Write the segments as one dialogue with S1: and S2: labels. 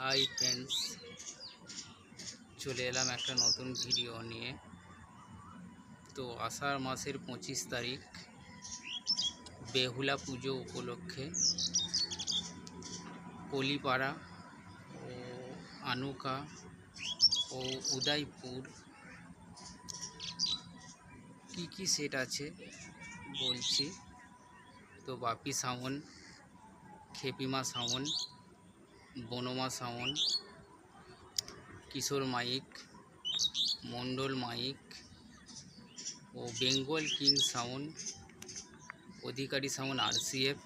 S1: Hi friends, চলে এলাম একটা নতুন ভিডিও নিয়ে। তো আষাঢ় মাসের পঁচিশ তারিখ, বেহুলা পুজো উপলক্ষে কলিপাড়া ও আনুকা ও উদয়পুর। কি কি সেট আছে বলছি? তো Bapi sound Khepima sound Banma sound Kishore mic, Mondal mic ও Bengal king sound Adhikari sound RCF,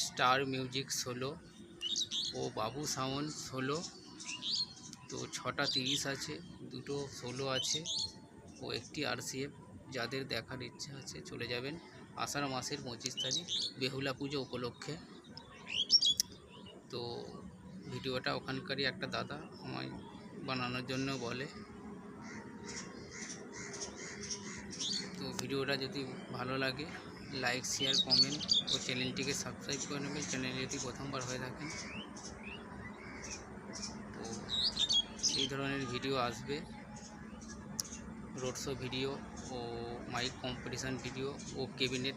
S1: star music ষোলো ও বাবু সাউন্ড ষোলো। তো ছটা তিরিশ আছে, দুটো ষোলো আছে ও একটি আরসিএফ। যাদের দেখার ইচ্ছা আছে চলে যাবেন। আষাঢ় মাসের পঁচিশ তারিখ, বেহুলা পুজো উপলক্ষে। তো ভিডিওটা ওখানকারই একটা দাদা আমায় বানানোর জন্য বলে। তো ভিডিওটা যদি ভালো লাগে লাইক শেয়ার কমেন্ট ও চ্যানেলটিকে সাবস্ক্রাইব করে নেবেন। চ্যানেল যদি প্রথমবার হয়ে থাকেন, তো এই ধরনের ভিডিও আসবে। রোড শো ভিডিও ও মাইক কম্পিটিশান ভিডিও ও ক্যাবিনেট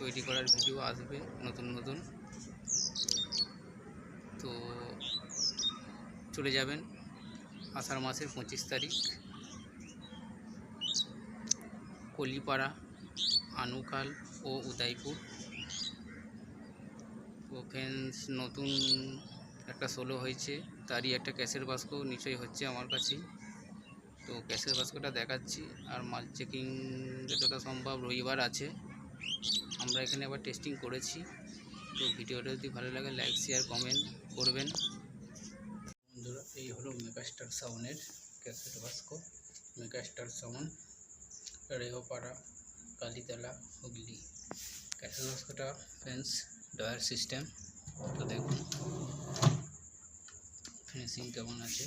S1: তৈরি করার ভিডিও আসবে নতুন নতুন। তো চলে যাবেন আষাঢ় মাসের পঁচিশ তারিখ। কলিপাড়া, আনুকাল ও উদয়পুর। তো ফ্রেন্ডস নতুন একটা সোলো হয়েছে। তারই একটা ক্যাশের বাস্ক নিশ্চয়ই হচ্ছে আমার কাছেই। তো ক্যাশের বাস্কটা দেখাচ্ছি। আর মাল চেকিং যতটা সম্ভব রবিবার আছে। আমরা এখানে আবার টেস্টিং করেছি। তো ভিডিওটা যদি ভালো লাগে লাইক শেয়ার কমেন্ট করবেন। বন্ধুরা, এই হলো মেগাস্টার সাউন্ডের ক্যাসেট বাস্ক megastar sound Rehpara Kalitala, Hooghly. Cassette বাস্কটা fence drawer system তো দেখুন ফিনিশিং কেমন আছে।